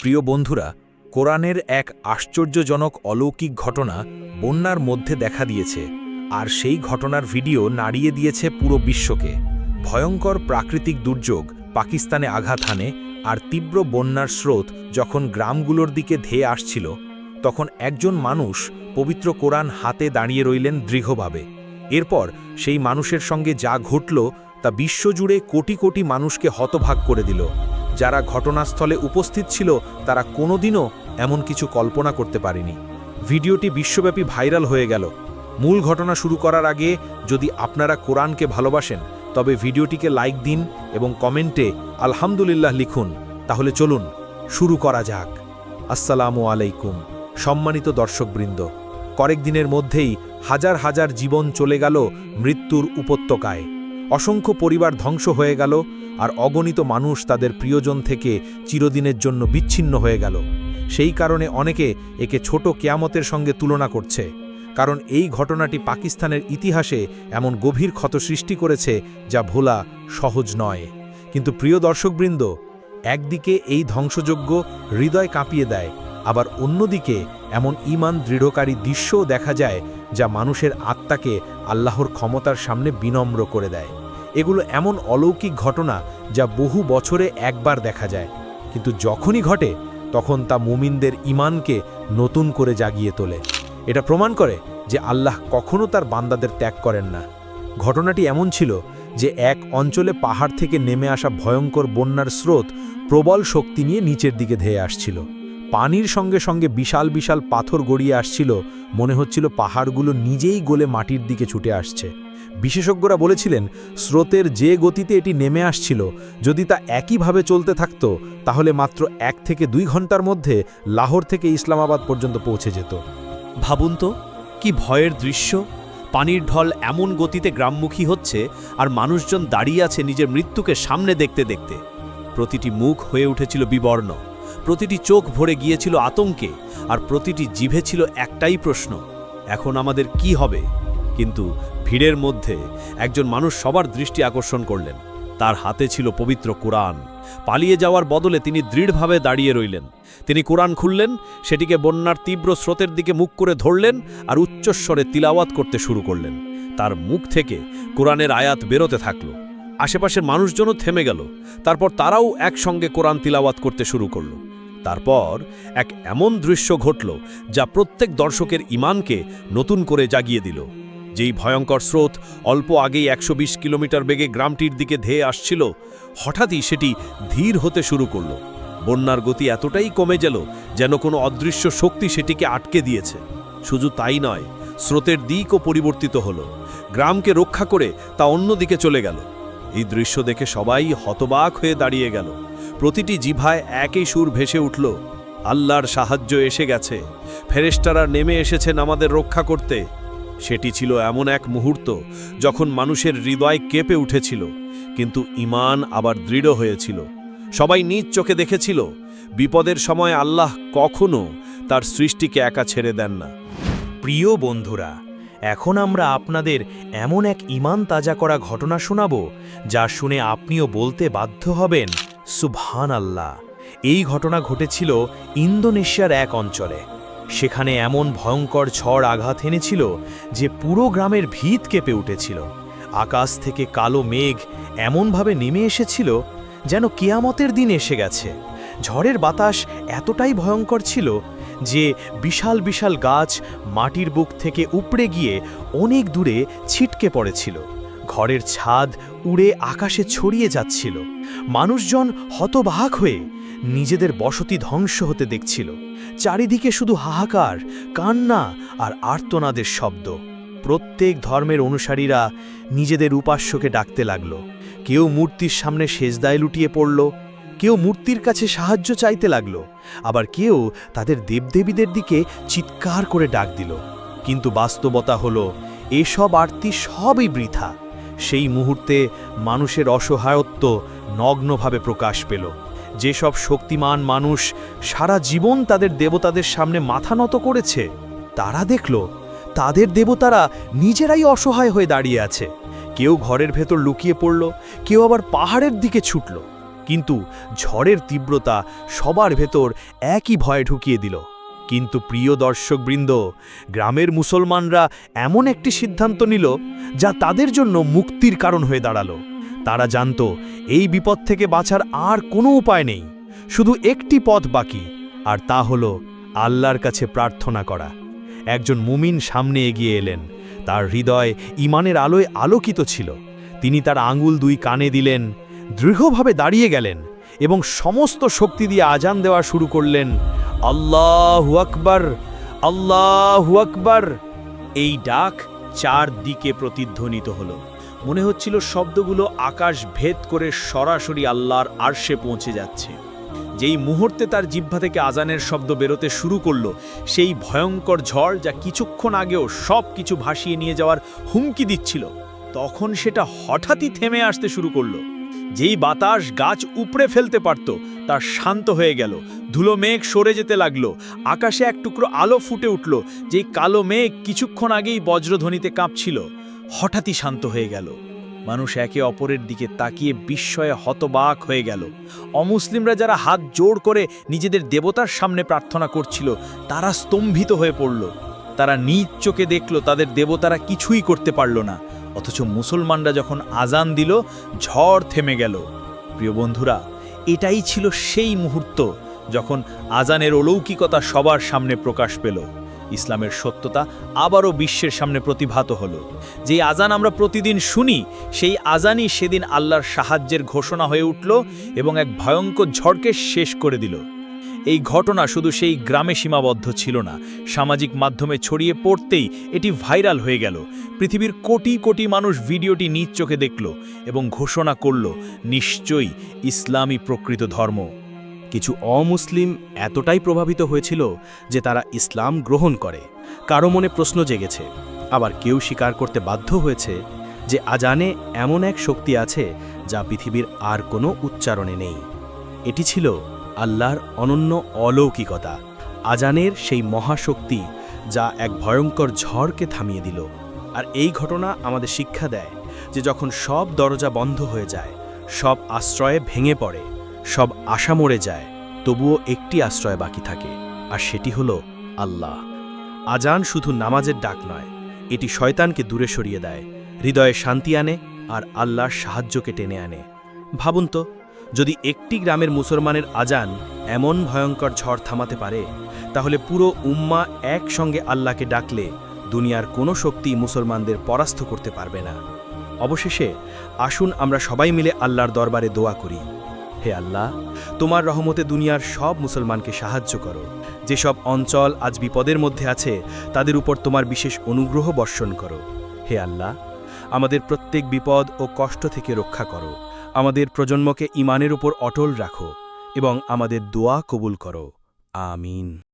প্রিয় বন্ধুরা, কোরআনের এক আশ্চর্যজনক অলৌকিক ঘটনা বন্যার মধ্যে দেখা দিয়েছে, আর সেই ঘটনার ভিডিও নাড়িয়ে দিয়েছে পুরো বিশ্বকে। ভয়ঙ্কর প্রাকৃতিক দুর্যোগ পাকিস্তানে আঘাত হানে আর তীব্র বন্যার স্রোত যখন গ্রামগুলোর দিকে ধেয়ে আসছিল, তখন একজন মানুষ পবিত্র কোরআন হাতে দাঁড়িয়ে রইলেন দৃঢ়ভাবে। এরপর সেই মানুষের সঙ্গে যা ঘটল তা বিশ্বজুড়ে কোটি কোটি মানুষকে হতভাগ করে দিল। যারা ঘটনাস্থলে উপস্থিত ছিল, তারা কোনোদিনও এমন কিছু কল্পনা করতে পারেনি। ভিডিওটি বিশ্বব্যাপী ভাইরাল হয়ে গেল। মূল ঘটনা শুরু করার আগে যদি আপনারা কোরআনকে ভালোবাসেন, তবে ভিডিওটিকে লাইক দিন এবং কমেন্টে আলহামদুলিল্লাহ লিখুন। তাহলে চলুন, শুরু করা যাক। আসসালামু আলাইকুম, সম্মানিত দর্শকবৃন্দ। কয়েক দিনের মধ্যেই হাজার হাজার জীবন চলে গেল মৃত্যুর উপত্যকায়। অসংখ্য পরিবার ধ্বংস হয়ে গেল আর অগণিত মানুষ তাদের প্রিয়জন থেকে চিরদিনের জন্য বিচ্ছিন্ন হয়ে গেল। সেই কারণে অনেকে একে ছোট কেয়ামতের সঙ্গে তুলনা করছে, কারণ এই ঘটনাটি পাকিস্তানের ইতিহাসে এমন গভীর ক্ষত সৃষ্টি করেছে যা ভোলা সহজ নয়। কিন্তু প্রিয় দর্শকবৃন্দ, একদিকে এই ধ্বংসযোগ্য হৃদয় কাঁপিয়ে দেয়, আবার অন্যদিকে এমন ইমান দৃঢ়কারী দৃশ্যও দেখা যায় যা মানুষের আত্মাকে আল্লাহর ক্ষমতার সামনে বিনম্র করে দেয়। এগুলো এমন অলৌকিক ঘটনা যা বহু বছরে একবার দেখা যায়। কিন্তু যখনই ঘটে, তখন তা মুমিনদের ইমানকে নতুন করে জাগিয়ে তোলে। এটা প্রমাণ করে যে আল্লাহ কখনও তার বান্দাদের ত্যাগ করেন না। ঘটনাটি এমন ছিল যে এক অঞ্চলে পাহাড় থেকে নেমে আসা ভয়ঙ্কর বন্যার স্রোত প্রবল শক্তি নিয়ে নিচের দিকে ধেয়ে আসছিল। পানির সঙ্গে সঙ্গে বিশাল বিশাল পাথর গড়িয়ে আসছিল, মনে হচ্ছিল পাহাড়গুলো নিজেই গলে মাটির দিকে ছুটে আসছে। বিশেষজ্ঞরা বলেছিলেন, স্রোতের যে গতিতে এটি নেমে আসছিল, যদি তা একইভাবে চলতে থাকত, তাহলে মাত্র এক থেকে দুই ঘণ্টার মধ্যে লাহোর থেকে ইসলামাবাদ পর্যন্ত পৌঁছে যেত। ভাবুন তো, কি ভয়ের দৃশ্য? পানির ঢল এমন গতিতে গ্রামমুখী হচ্ছে, আর মানুষজন দাঁড়িয়ে আছে নিজের মৃত্যুকে সামনে দেখতে দেখতে। প্রতিটি মুখ হয়ে উঠেছিল বিবর্ণ। প্রতিটি চোখ ভরে গিয়েছিল আতঙ্কে, আর প্রতিটি জিভে ছিল একটাই প্রশ্ন, এখন আমাদের কি হবে? কিন্তু ভিড়ের মধ্যে একজন মানুষ সবার দৃষ্টি আকর্ষণ করলেন। তার হাতে ছিল পবিত্র কোরআন। পালিয়ে যাওয়ার বদলে তিনি দৃঢ়ভাবে দাঁড়িয়ে রইলেন। তিনি কোরআন খুললেন, সেটিকে বন্যার তীব্র স্রোতের দিকে মুখ করে ধরলেন, আর উচ্চস্বরে তিলাওয়াত করতে শুরু করলেন। তার মুখ থেকে কোরআনের আয়াত বেরোতে থাকল। আশেপাশের মানুষজনও থেমে গেল। তারপর তারাও একসঙ্গে কোরআন তিলাওয়াত করতে শুরু করল। তারপর এক এমন দৃশ্য ঘটল যা প্রত্যেক দর্শকের ইমানকে নতুন করে জাগিয়ে দিল। যেই ভয়ঙ্কর স্রোত অল্প আগেই একশো বিশ কিলোমিটার বেগে গ্রামটির দিকে ধেয়ে আসছিল, হঠাৎই সেটি ধীর হতে শুরু করল। বন্যার গতি এতটাই কমে গেল যেন কোনো অদৃশ্য শক্তি সেটিকে আটকে দিয়েছে। শুধু তাই নয়, স্রোতের দিকও পরিবর্তিত হলো। গ্রামকে রক্ষা করে তা অন্যদিকে চলে গেল। এই দৃশ্য দেখে সবাই হতবাক হয়ে দাঁড়িয়ে গেল। প্রতিটি জিভায় একই সুর ভেসে উঠল। আল্লাহর সাহায্য এসে গেছে। ফেরেস্টারা নেমে এসেছেন আমাদের রক্ষা করতে। সেটি ছিল এমন এক মুহূর্ত যখন মানুষের হৃদয় কেঁপে উঠেছিল, কিন্তু ইমান আবার দৃঢ় হয়েছিল। সবাই নিজ চোখে দেখেছিল, বিপদের সময় আল্লাহ কখনো তার সৃষ্টিকে একা ছেড়ে দেন না। প্রিয় বন্ধুরা, এখন আমরা আপনাদের এমন এক ইমান তাজা করা ঘটনা শোনাব, যা শুনে আপনিও বলতে বাধ্য হবেন সুবহান আল্লাহ এই ঘটনা ঘটেছিল ইন্দোনেশিয়ার এক অঞ্চলে। সেখানে এমন ভয়ঙ্কর ঝড় আঘাত এনেছিল যে পুরো গ্রামের ভিত কেঁপে উঠেছিল। আকাশ থেকে কালো মেঘ এমনভাবে নেমে এসেছিল যেন কেয়ামতের দিন এসে গেছে। ঝড়ের বাতাস এতটাই ভয়ঙ্কর ছিল যে বিশাল বিশাল গাছ মাটির বুক থেকে উপড়ে গিয়ে অনেক দূরে ছিটকে পড়েছিল। ঘরের ছাদ উড়ে আকাশে ছড়িয়ে যাচ্ছিল। মানুষজন হতবাক হয়ে নিজেদের বসতি ধ্বংস হতে দেখছিল। চারিদিকে শুধু হাহাকার, কান্না আর আর্তনাদের শব্দ। প্রত্যেক ধর্মের অনুসারীরা নিজেদের উপাস্যকে ডাকতে লাগল। কেউ মূর্তির সামনে সেজদায় লুটিয়ে পড়ল, কেউ মূর্তির কাছে সাহায্য চাইতে লাগল, আবার কেউ তাদের দেবদেবীদের দিকে চিৎকার করে ডাক দিল। কিন্তু বাস্তবতা হলো, এসব আরতি সবই বৃথা। সেই মুহূর্তে মানুষের অসহায়ত্ব নগ্নভাবে প্রকাশ পেল। যেসব শক্তিমান মানুষ সারা জীবন তাদের দেবতাদের সামনে মাথা নত করেছে, তারা দেখল তাদের দেবতারা নিজেরাই অসহায় হয়ে দাঁড়িয়ে আছে। কেউ ঘরের ভেতর লুকিয়ে পড়ল, কেউ আবার পাহাড়ের দিকে ছুটল। কিন্তু ঝড়ের তীব্রতা সবার ভেতর একই ভয় ঢুকিয়ে দিল। কিন্তু প্রিয় দর্শকবৃন্দ, গ্রামের মুসলমানরা এমন একটি সিদ্ধান্ত নিল যা তাদের জন্য মুক্তির কারণ হয়ে দাঁড়াল। তারা জানত, এই বিপদ থেকে বাঁচার আর কোনো উপায় নেই, শুধু একটি পথ বাকি, আর তা হল আল্লাহর কাছে প্রার্থনা করা। একজন মুমিন সামনে এগিয়ে এলেন, তার হৃদয় ইমানের আলোয় আলোকিত ছিল। তিনি তার আঙুল দুই কানে দিলেন, দৃঢ়ভাবে দাঁড়িয়ে গেলেন এবং সমস্ত শক্তি দিয়ে আজান দেওয়া শুরু করলেন আল্লাহু আকবার আল্লাহু আকবার। এই ডাক চারদিকে প্রতিধ্বনিত হলো। মনে হচ্ছিল শব্দগুলো আকাশ ভেদ করে সরাসরি আল্লাহর আরশে পৌঁছে যাচ্ছে। যেই মুহূর্তে তার জিহ্বা থেকে আজানের শব্দ বেরোতে শুরু করল, সেই ভয়ঙ্কর ঝড় যা কিছুক্ষণ আগেও সব কিছু ভাসিয়ে নিয়ে যাওয়ার হুমকি দিচ্ছিল, তখন সেটা হঠাৎই থেমে আসতে শুরু করল। যেই বাতাস গাছ উপড়ে ফেলতে পারত তার শান্ত হয়ে গেল। ধুলো মেঘ সরে যেতে লাগল। আকাশে এক টুকরো আলো ফুটে উঠল, যেই কালো মেঘ কিছুক্ষণ আগেই বজ্রধ্বনিতে কাঁপছিল। হঠাৎই শান্ত হয়ে গেল। মানুষ একে অপরের দিকে তাকিয়ে বিস্ময়ে হতবাক হয়ে গেল। অমুসলিমরা যারা হাত জোড় করে নিজেদের দেবতার সামনে প্রার্থনা করছিল, তারা স্তম্ভিত হয়ে পড়ল। তারা নিজ চোখে দেখল তাদের দেবতারা কিছুই করতে পারল না। অথচ মুসলমানরা যখন আজান দিল, ঝড় থেমে গেল। প্রিয় বন্ধুরা এটাই ছিল সেই মুহূর্ত যখন আজানের অলৌকিকতা সবার সামনে প্রকাশ পেল। ইসলামের সত্যতা আবারও বিশ্বের সামনে প্রতিভাত হল। যে আজান আমরা প্রতিদিন শুনি, সেই আজানই সেদিন আল্লাহর সাহায্যের ঘোষণা হয়ে উঠল এবং এক ভয়ঙ্কর ঝড়কে শেষ করে দিল। এই ঘটনা শুধু সেই গ্রামে সীমাবদ্ধ ছিল না। সামাজিক মাধ্যমে ছড়িয়ে পড়তেই এটি ভাইরাল হয়ে গেল। পৃথিবীর কোটি কোটি মানুষ ভিডিওটি নিজ চোখে দেখল এবং ঘোষণা করল, নিশ্চয়ই ইসলামই প্রকৃত ধর্ম। কিছু অমুসলিম এতটাই প্রভাবিত হয়েছিল যে তারা ইসলাম গ্রহণ করে। কারও মনে প্রশ্ন জেগেছে, আবার কেউ স্বীকার করতে বাধ্য হয়েছে যে আজানে এমন এক শক্তি আছে যা পৃথিবীর আর কোনো উচ্চারণে নেই। এটি ছিল আল্লাহর অনন্য অলৌকিকতা, আজানের সেই মহাশক্তি যা এক ভয়ঙ্কর ঝড়কে থামিয়ে দিল। আর এই ঘটনা আমাদের শিক্ষা দেয় যে যখন সব দরজা বন্ধ হয়ে যায়, সব আশ্রয়ে ভেঙে পড়ে, সব আশা মরে যায়, তবুও একটি আশ্রয় বাকি থাকে, আর সেটি হলো আল্লাহ। আজান শুধু নামাজের ডাক নয়, এটি শয়তানকে দূরে সরিয়ে দেয়, হৃদয়ে শান্তি আনে, আর আল্লাহর সাহায্যকে টেনে আনে। ভাবুন তো যদি একটি গ্রামের মুসলমানের আজান এমন ভয়ঙ্কর ঝড় থামাতে পারে, তাহলে পুরো উম্মা একসঙ্গে আল্লাহকে ডাকলে দুনিয়ার কোনো শক্তি মুসলমানদের পরাস্ত করতে পারবে না। অবশেষে আসুন আমরা সবাই মিলে আল্লাহর দরবারে দোয়া করি। হে আল্লাহ, তোমার রহমতে দুনিয়ার সব মুসলমানকে সাহায্য করো। যেসব অঞ্চল আজ বিপদের মধ্যে আছে, তাদের উপর তোমার বিশেষ অনুগ্রহ বর্ষণ করো। হে আল্লাহ, আমাদের প্রত্যেক বিপদ ও কষ্ট থেকে রক্ষা করো। আমাদের প্রজন্মকে ইমানের উপর অটল রাখো এবং আমাদের দোয়া কবুল করো। আমিন।